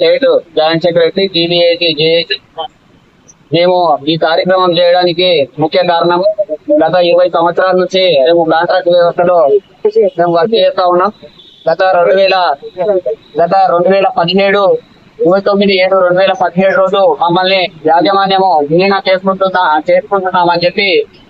State joint secretary జీబీఏకి జేఏకి మేము ఈ కార్యక్రమం చేయడానికి ముఖ్య కారణం గత ఇరవై సంవత్సరాల నుంచి మేము కాంట్రాక్ట్ వ్యవస్థలో మేము వర్క్ చేస్తా ఉన్నాం. గత రెండు వేల గత రెండు వేల పదిహేడు ఇరవై తొమ్మిది ఏడు రెండు వేల పదిహేడు రోజు మమ్మల్ని యాజమాన్యము విలీనం చేసుకుంటున్నా చేసుకుంటున్నాం అని చెప్పి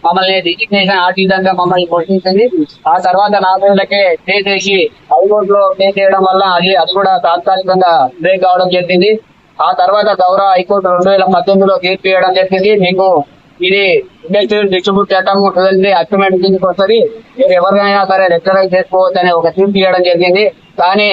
మమ్మల్ని రిజిగ్నేషన్ ఆ విధంగా మమ్మల్ని పోషించింది. ఆ తర్వాత నాలుగు రోజులకే స్టే చేసి హైకోర్టులో స్టే చేయడం వల్ల అది అది కూడా తాత్కాలికంగా బ్రేక్ అవడం జరిగింది. ఆ తర్వాత గౌరవ హైకోర్టు రెండు వేల పద్దెనిమిదిలో తీర్పు ఇవ్వడం జరిగింది. మీకు ఇది ఇండస్ట్రియల్ డిస్ట్రిబ్యూట్ చట్టం ట్వెల్వ్ అక్యుమెంట్ కిందకి వస్తుంది. మీరు ఎవరినైనా సరే రెగ్యులరైజ్ చేసుకోవచ్చు అనే ఒక తీర్పు ఇవ్వడం జరిగింది. కానీ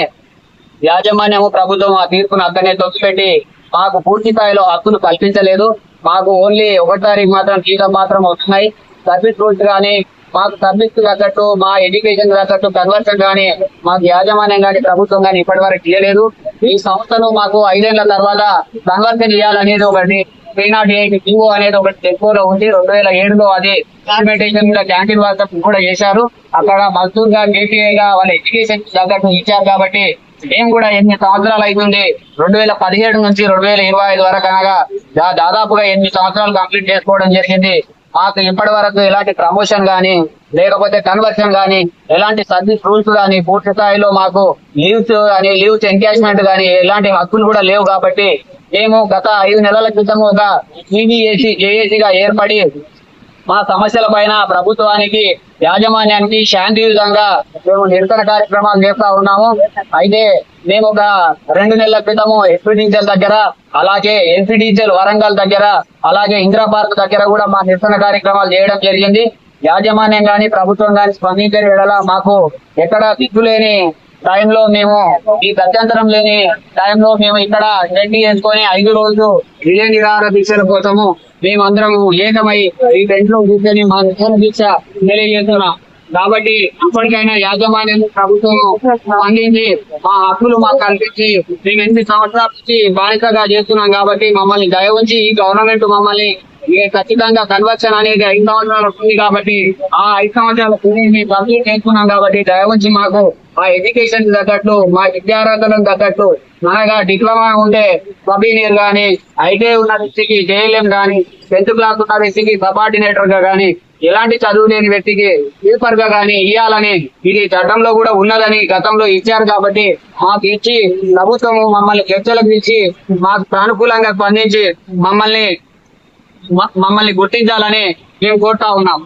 యాజమాన్యము ప్రభుత్వం ఆ తీర్పును అక్కడనే తొక్కిపెట్టి మాకు పూర్తి స్థాయిలో హక్కులు కల్పించలేదు. మాకు ఓన్లీ ఒకటి తారీఖు మాత్రం జీతం మాత్రం వస్తున్నాయి. సర్వీస్ రూల్స్ కానీ మాకు సర్వీస్ తగ్గట్టు మా ఎడ్యుకేషన్ తగ్గట్టు కన్వర్షన్ కానీ మాకు యాజమాన్యం కానీ ప్రభుత్వం కానీ ఇప్పటి వరకు ఇవ్వలేదు ఈ సంస్థను మాకు ఐదేళ్ళ తర్వాత కన్వర్షన్ ఇవ్వాలనేది ఒకటి త్రీ నాట్ ఎయిట్ జీవో అనేది ఒకటి ఎక్కువలో ఉంది. రెండు వేల ఏడులో అది ఇంప్లిమెంటేషన్ కూడా క్యాంటీన్ వర్కర్స్ కూడా చేశారు. అక్కడ మజ్దూర్గా కేటీఐ గా వాళ్ళ ఎడ్యుకేషన్ తగ్గట్టు ఇచ్చారు కాబట్టి మేము కూడా ఎనిమిది సంవత్సరాలు అవుతుంది రెండు వేల పదిహేడు నుంచి రెండు వేల ఇరవై ఐదు వరకు అనగా దాదాపుగా ఎనిమిది సంవత్సరాలు కంప్లీట్ చేసుకోవడం జరిగింది. మాకు ఇప్పటి వరకు ఎలాంటి ప్రమోషన్ గానీ లేకపోతే కన్వర్షన్ గానీ ఎలాంటి సర్వీస్ రూల్స్ గానీ పూర్తి స్థాయిలో మాకు లీవ్స్ కానీ లీవ్స్ ఎంకేజ్మెంట్ గానీ ఎలాంటి హక్కులు కూడా లేవు కాబట్టి మేము గత ఐదు నెలల క్రితం ఒక సిబిఎస్ఈ జేఏసీగా ఏర్పడి మా సమస్యల పైన ప్రభుత్వానికి యాజమాన్యానికి శాంతియుతంగా మేము నిరసన కార్యక్రమాలు చేస్తా ఉన్నాము. అయితే మేము ఒక రెండు నెలల క్రితము ఎస్పీడీసీఎల్ దగ్గర అలాగే ఎన్పీడీసీఎల్ వరంగల్ దగ్గర అలాగే ఇందిరా పార్క్ దగ్గర కూడా మా నిరసన కార్యక్రమాలు చేయడం జరిగింది. యాజమాన్యం గాని ప్రభుత్వం గాని స్పందించని మాకు ఎక్కడ దిక్కులేని టైంలో మేము ఈ ప్రత్యంతరం లేని టైంలో మేము ఇక్కడ రెడ్డి చేసుకొని ఐదు రోజులు విజయ నిరాహార దీక్షల కోసము మేమందరము ఏకమై ఈ టెంట్లో కూర్చొని మా నిరసన దీక్ష తెలియజేస్తున్నాం. కాబట్టి ఇప్పటికైనా యాజమాన్యం ప్రభుత్వం స్పందించి మా హక్కులు మాకు కల్పించి మేము ఎనిమిది సంవత్సరాల నుంచి బానిసగా చేస్తున్నాం కాబట్టి మమ్మల్ని దయ ఉంచి ఈ గవర్నమెంట్ మమ్మల్ని ఖచ్చితంగా కన్వర్షన్ అనేది ఐదు సంవత్సరాలు వస్తుంది కాబట్టి ఆ ఐదు సంవత్సరాల పీరియడ్ని కంప్లీట్ చేసుకున్నాం కాబట్టి దయ మాకు ఆ ఎడ్యుకేషన్ తగ్గట్టు మా విద్యార్హతలకు తగ్గట్టు మనగా డిప్లొమా ఉంటే సబ్ కానీ గానీ ఐటీఐ ఉన్న వ్యక్తికి జేఎల్ఎం గానీ టెన్త్ క్లాస్ ఉన్న వ్యక్తికి సబార్డినేటర్గా గానీ ఎలాంటి చదువు లేని వ్యక్తికి పేపర్గా గానీ ఇవ్వాలని ఇది చట్టంలో కూడా ఉన్నదని గతంలో ఇచ్చారు కాబట్టి మాకు ఇచ్చి ప్రభుత్వం మమ్మల్ని చర్చలకు ఇచ్చి మాకు సానుకూలంగా స్పందించి మమ్మల్ని మమ్మల్ని గుర్తించాలని మేము కోరుతా ఉన్నాం.